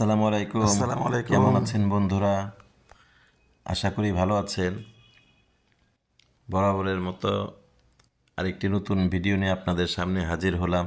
আসসালামু আলাইকুম। আসসালামু আলাইকুম। কেমন আছেন বন্ধুরা? আশা করি ভালো আছেন। বরাবরের মতো আরেকটি নতুন ভিডিও নিয়ে আপনাদের সামনে হাজির হলাম।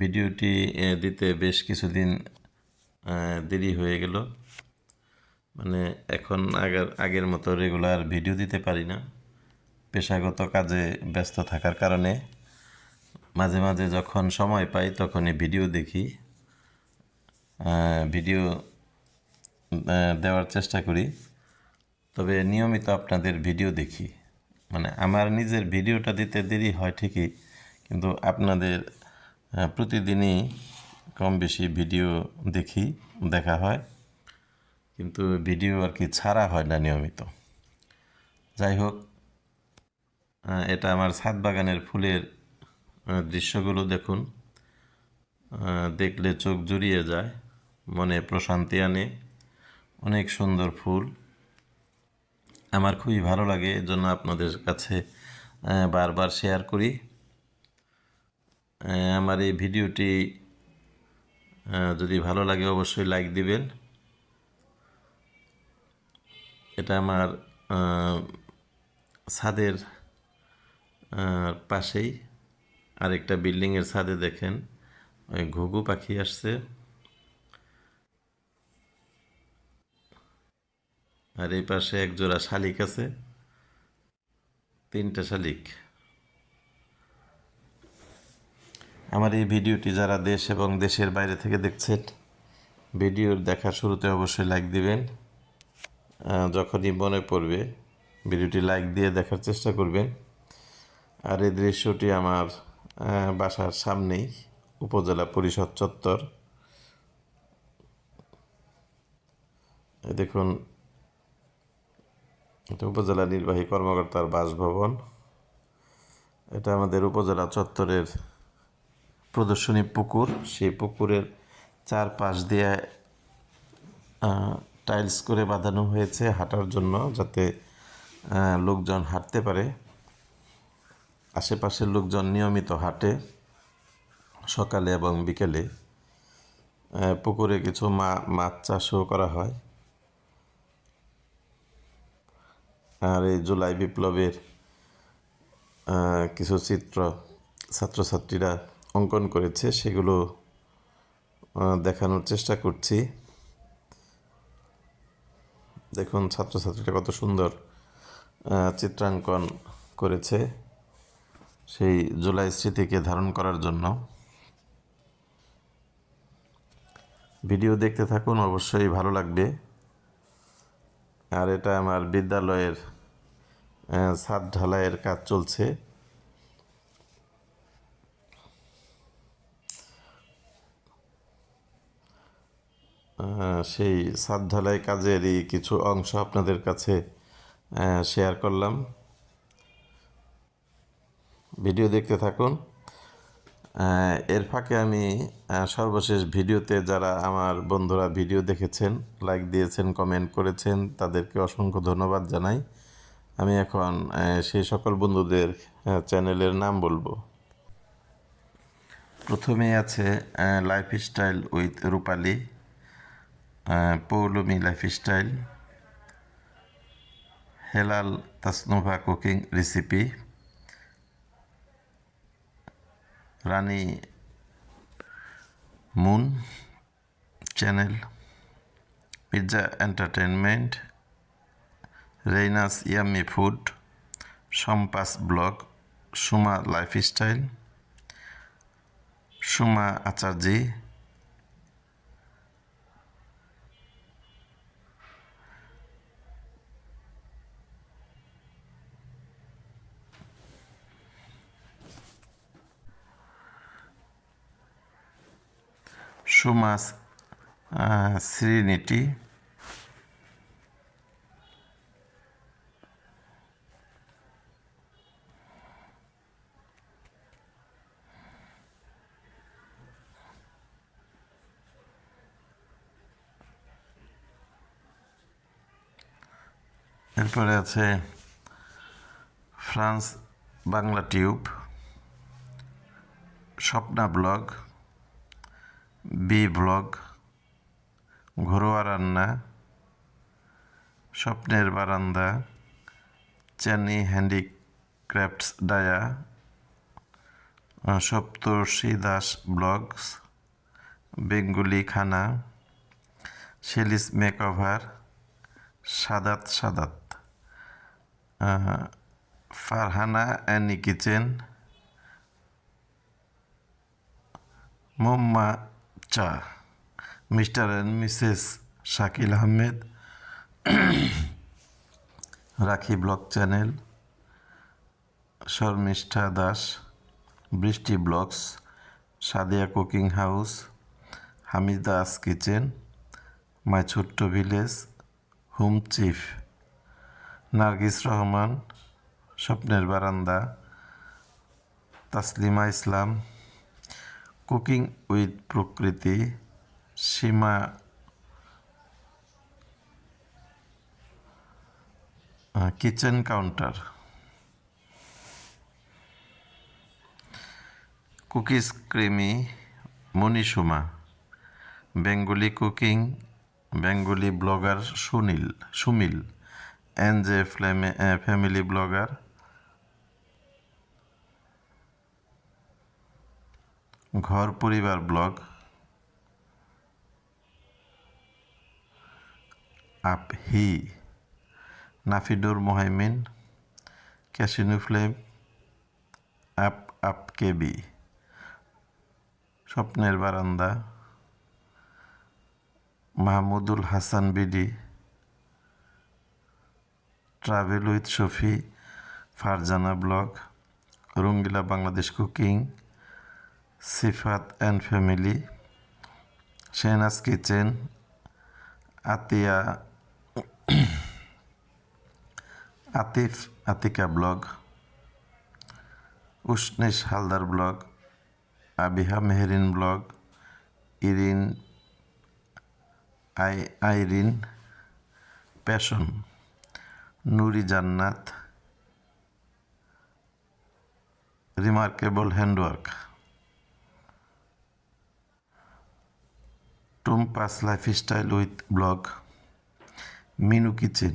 ভিডিওটি দিতে বেশ কিছুদিন দেরি হয়ে গেল। মানে এখন আগের আগের মতো রেগুলার ভিডিও দিতে পারি না। পেশাগত কাজে ব্যস্ত থাকার কারণে মাঝে মাঝে যখন সময় পাই তখনই ভিডিও দেখি। ভিডিও দেওয়ার চেষ্টা করি। তবে নিয়মিত আপনাদের ভিডিও দেখি। মানে আমার নিজের ভিডিওটা দিতে দেরি হয় ঠিকই, কিন্তু আপনাদের প্রতিদিনই কম বেশি ভিডিও দেখি, দেখা হয়। কিন্তু ভিডিও আর কি ছাড়া হয় না নিয়মিত। যাই হোক এটা আমার ছাদ বাগানের ফুলের দৃশ্যগুলো দেখুন। দেখলে চোখ জুড়িয়ে যায়। মনে প্রশান্তি আনে। অনেক সুন্দর ফুল। আমার খুবই ভালো লাগে, এজন্য আপনাদের কাছে বারবার শেয়ার করি। আমার এই ভিডিওটি যদি ভালো লাগে অবশ্যই লাইক দিবেন। এটা আমার ছাদের পাশেই। আরেকটা বিল্ডিংয়ের ছাদে দেখেন, ওই ঘুঘু পাখি আসছে। আর এই পাশে এক জোড়া শালিক আছে। তিনটা শালিক। আমার এই ভিডিওটি যারা দেশ এবং দেশের বাইরে থেকে দেখছেন, ভিডিওর দেখার শুরুতে অবশ্যই লাইক দিবেন। যখনই মনে পড়বে, ভিডিওটি লাইক দিয়ে দেখার চেষ্টা করবেন। আর এই দৃশ্যটি আমার বাসার সামনেই, উপজেলা পরিষদ চত্বর। দেখুন এটা উপজেলা নির্বাহী কর্মকর্তার বাসভবন। এটা আমাদের উপজেলা চত্বরের প্রদর্শনী পুকুর। সেই পুকুরের চারপাশ দিয়ে টাইলস করে বাঁধানো হয়েছে হাঁটার জন্য যাতে লোকজন হাঁটতে পারে। আশেপাশের লোকজন নিয়মিত হাঁটে সকালে এবং বিকেলে। পুকুরে কিছু মা, মাছ চাষও করা হয়। আর এই জুলাই বিপ্লবের কিছু চিত্র ছাত্রছাত্রীরা অঙ্কন করেছে, সেগুলো দেখানোর চেষ্টা করছি। দেখুন, ছাত্রছাত্রীরা কত সুন্দর চিত্রাঙ্কন করেছে সেই জুলাই স্মৃতিকে ধারণ করার জন্য। ভিডিও দেখতে থাকুন, অবশ্যই ভালো লাগবে। আর এটা আমার বিদ্যালয়ের ছাদ ঢালাইয়ের কাজ চলছে। সেই ছাদ ঢালাই কাজেরই কিছু অংশ আপনাদের কাছে শেয়ার করলাম। ভিডিও দেখতে থাকুন। এর ফাঁকে আমি সর্বশেষ ভিডিওতে যারা আমার বন্ধুরা ভিডিও দেখেছেন লাইক দিয়েছেন কমেন্ট করেছেন, তাদেরকে অসংখ্য ধন্যবাদ জানাই। আমি এখন সেই সকল বন্ধুদের চ্যানেলের নাম বলব। প্রথমে আছে life style with Rupali Poulami life style Helal Tasnova cooking recipe, Rani moon channel pizza entertainment রেইনাস yummy food সম্পাস ব্লগ সুমা লাইফস্টাইল সুমা আচার্যি সুমাস সিরিনিটি এরপরে আছে France Bangla tube, Swapna blog, B blog, ঘরোয়া রান্না, স্বপ্নের বারান্দা চ্যানি handicrafts dia Saptarshi Das blogs, Bengali khana Shelly's makeover, Sadat Sadat. Farhana Annie kitchen momma চা mister and missus Shakil Ahmed Rakhi blog channel Sharmishtha Das Brishti blogs Sadia cooking house Hamida's kitchen my ছোট্ট village home chef Nargis Rahman, স্বপ্নের বারান্দা, Taslima Islam, cooking with Prakriti, Seema kitchen counter, cookies creamy মনীষুমা, Bengali cooking, Bengali blogger Sunil, সুমিল N J family blogger ঘর, পরিবার blog আপ হি নাফিডুর মোহাইমিন, ক্যাসিনু flame, up up কেবি স্বপ্নের বারান্দা, Mahmudul Hasan BD travel with Shafi, Farzana blog, Rangila Bangladesh cooking, Sifat and family, Shehnaz kitchen, Atiya, Atif, Atika blog উষ্ণেশ Haldar blog, Abiha Mehrin blog, Irin, I, Irin, passion. Nuri Jannat remarkable handwork টুম Tumpa's lifestyle with blog Minu kitchen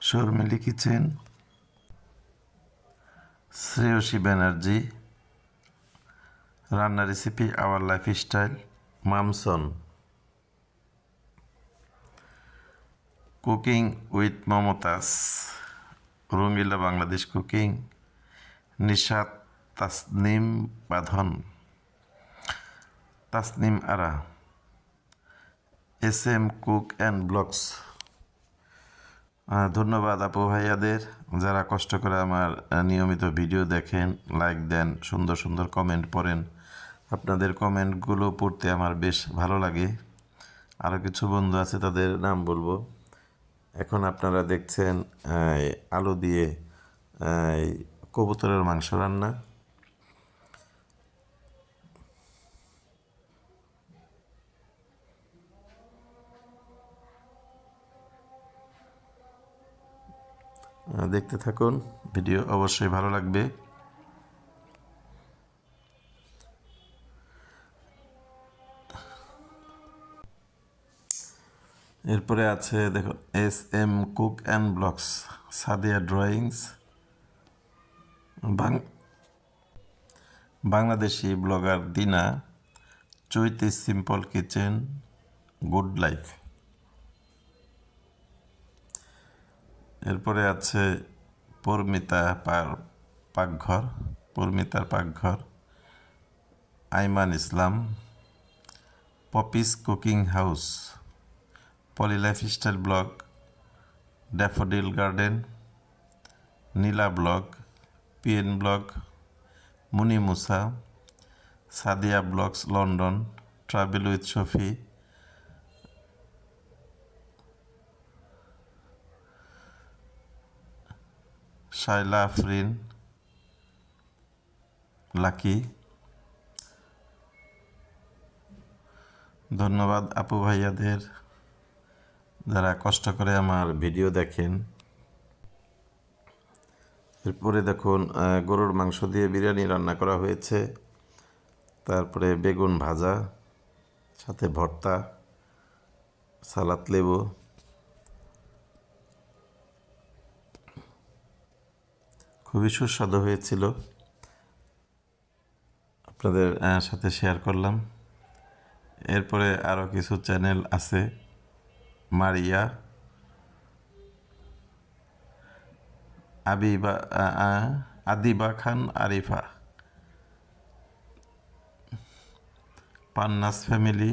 Sharmili kitchen Shreyasi Banerjee রান্না recipe our lifestyle মামসন cooking with Momtaz Rangila Bangladesh cooking Nishat Tasnim Badhon Tasnim Ara S M cook and blogs ধন্যবাদ আপু ভাইয়াদের। যারা কষ্ট করে আমার নিয়মিত ভিডিও দেখেন লাইক দেন, সুন্দর সুন্দর কমেন্ট পড়েন। আপনাদের কমেন্টগুলো পড়তে আমার বেশ ভালো লাগে। আরও কিছু বন্ধু আছে, তাদের নাম বলব। এখন আপনারা দেখছেন আলু দিয়ে কবুতরের মাংস রান্না। দেখতে থাকুন ভিডিও অবশ্যই ভালো লাগবে। এরপরে আছে, দেখো S M cook and blogs Sadia drawings Bangladeshi blogger Dina, Chaiti simple kitchen, good life. এরপরে আছে পরমিতা পার পাকঘর, পরমিতার পাকঘর, Aiman Islam, Poppy's cooking house. Poly lifestyle blog daffodil garden Nila blog PN blog Muni Musa Sadia blogs London travel with Shafi Shaila Afrin lucky ধন্যবাদ আপু ভাইয়াদের। যারা কষ্ট করে আমার ভিডিও দেখেন, এরপরে দেখুন গরুর মাংস দিয়ে বিরিয়ানি রান্না করা হয়েছে, তারপরে বেগুন ভাজা, সাথে ভর্তা, সালাদ, লেবু। খুবই সুস্বাদু হয়েছিল। আপনাদের সাথে শেয়ার করলাম। এরপরে আরও কিছু চ্যানেল আছে। Maria Abiba Adiba Khan Arifa Panna's family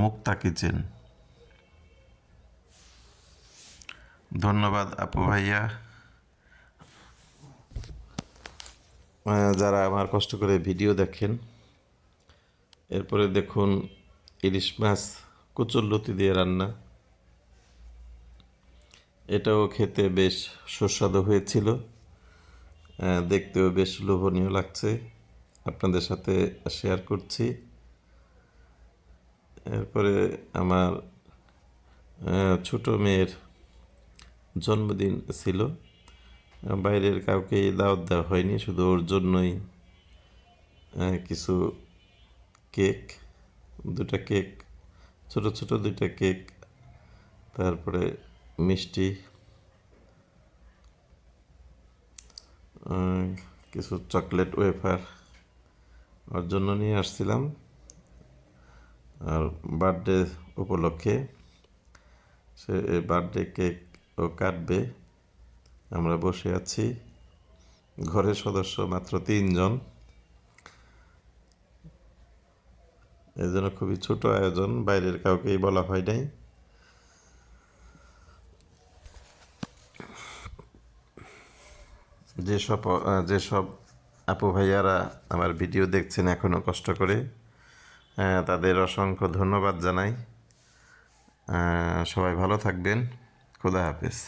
Mukta kitchen ধন্যবাদ আপু ভাইয়া। যারা আমার কষ্ট করে ভিডিও দেখেন, এরপরে দেখুন ইলিশ মাছ কুচুল্লতি দিয়ে রান্না। এটাও খেতে বেশ সুস্বাদু হয়েছিল। দেখতেও বেশ লোভনীয় লাগছে। আপনাদের সাথে শেয়ার করছি। এরপরে আমার ছোট মেয়ের জন্মদিন ছিল। বাইরের কাউকে দাওয়াত দেওয়া হয়নি, শুধু ওর জন্যই কিছু কেক, দুটা কেক ছোট ছোট দুইটা কেক, তারপরে মিষ্টি কিছু চকলেট ওয়েফার ওর জন্য নিয়ে আসছিলাম। আর বার্থডে উপলক্ষে সে বার্থডে কেক ও কাটবে। আমরা বসে আছি। ঘরের সদস্য মাত্র তিনজন। এই জন্য খুবই ছোট আয়োজন, বাইরের কাউকেই বলা হয় নাই। যেসব যেসব আপু ভাইয়ারা আমার ভিডিও দেখছেন এখনও কষ্ট করে তাদের অসংখ্য ধন্যবাদ জানাই। সবাই ভালো থাকবেন। খোদা হাফেজ।